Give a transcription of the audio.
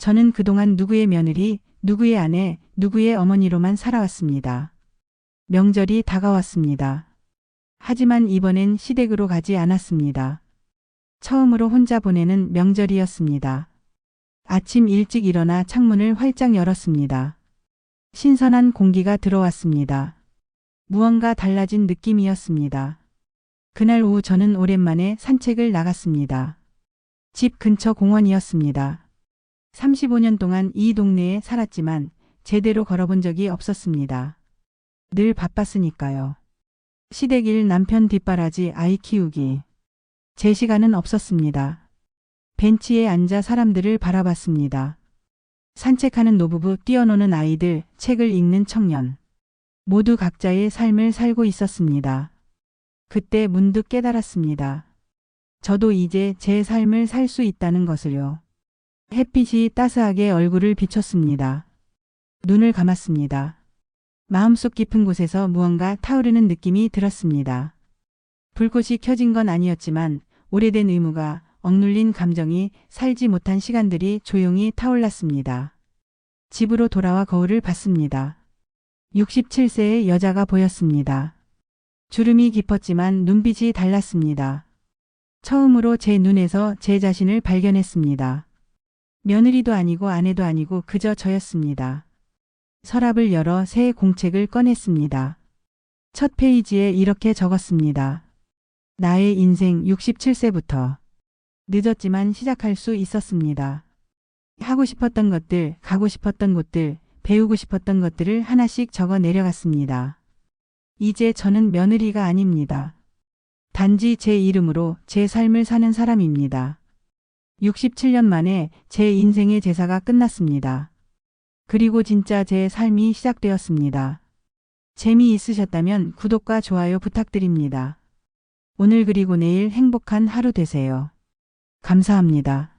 저는 그동안 누구의 며느리, 누구의 아내, 누구의 어머니로만 살아왔습니다. 명절이 다가왔습니다. 하지만 이번엔 시댁으로 가지 않았습니다. 처음으로 혼자 보내는 명절이었습니다. 아침 일찍 일어나 창문을 활짝 열었습니다. 신선한 공기가 들어왔습니다. 무언가 달라진 느낌이었습니다. 그날 오후 저는 오랜만에 산책을 나갔습니다. 집 근처 공원이었습니다. 35년 동안 이 동네에 살았지만 제대로 걸어본 적이 없었습니다. 늘 바빴으니까요. 시댁 일 남편 뒷바라지 아이 키우기. 제 시간은 없었습니다. 벤치에 앉아 사람들을 바라봤습니다. 산책하는 노부부, 뛰어노는 아이들, 책을 읽는 청년. 모두 각자의 삶을 살고 있었습니다. 그때 문득 깨달았습니다. 저도 이제 제 삶을 살 수 있다는 것을요. 햇빛이 따스하게 얼굴을 비췄습니다. 눈을 감았습니다. 마음속 깊은 곳에서 무언가 타오르는 느낌이 들었습니다. 불꽃이 켜진 건 아니었지만 오래된 의무가 억눌린 감정이 살지 못한 시간들이 조용히 타올랐습니다. 집으로 돌아와 거울을 봤습니다. 67세의 여자가 보였습니다. 주름이 깊었지만 눈빛이 달랐습니다. 처음으로 제 눈에서 제 자신을 발견했습니다. 며느리도 아니고 아내도 아니고 그저 저였습니다. 서랍을 열어 새 공책을 꺼냈습니다. 첫 페이지에 이렇게 적었습니다. 나의 인생 67세부터 늦었지만 시작할 수 있었습니다. 하고 싶었던 것들, 가고 싶었던 곳들, 배우고 싶었던 것들을 하나씩 적어 내려갔습니다. 이제 저는 며느리가 아닙니다. 단지 제 이름으로 제 삶을 사는 사람입니다. 67년 만에 제 인생의 제사가 끝났습니다. 그리고 진짜 제 삶이 시작되었습니다. 재미있으셨다면 구독과 좋아요 부탁드립니다. 오늘 그리고 내일 행복한 하루 되세요. 감사합니다.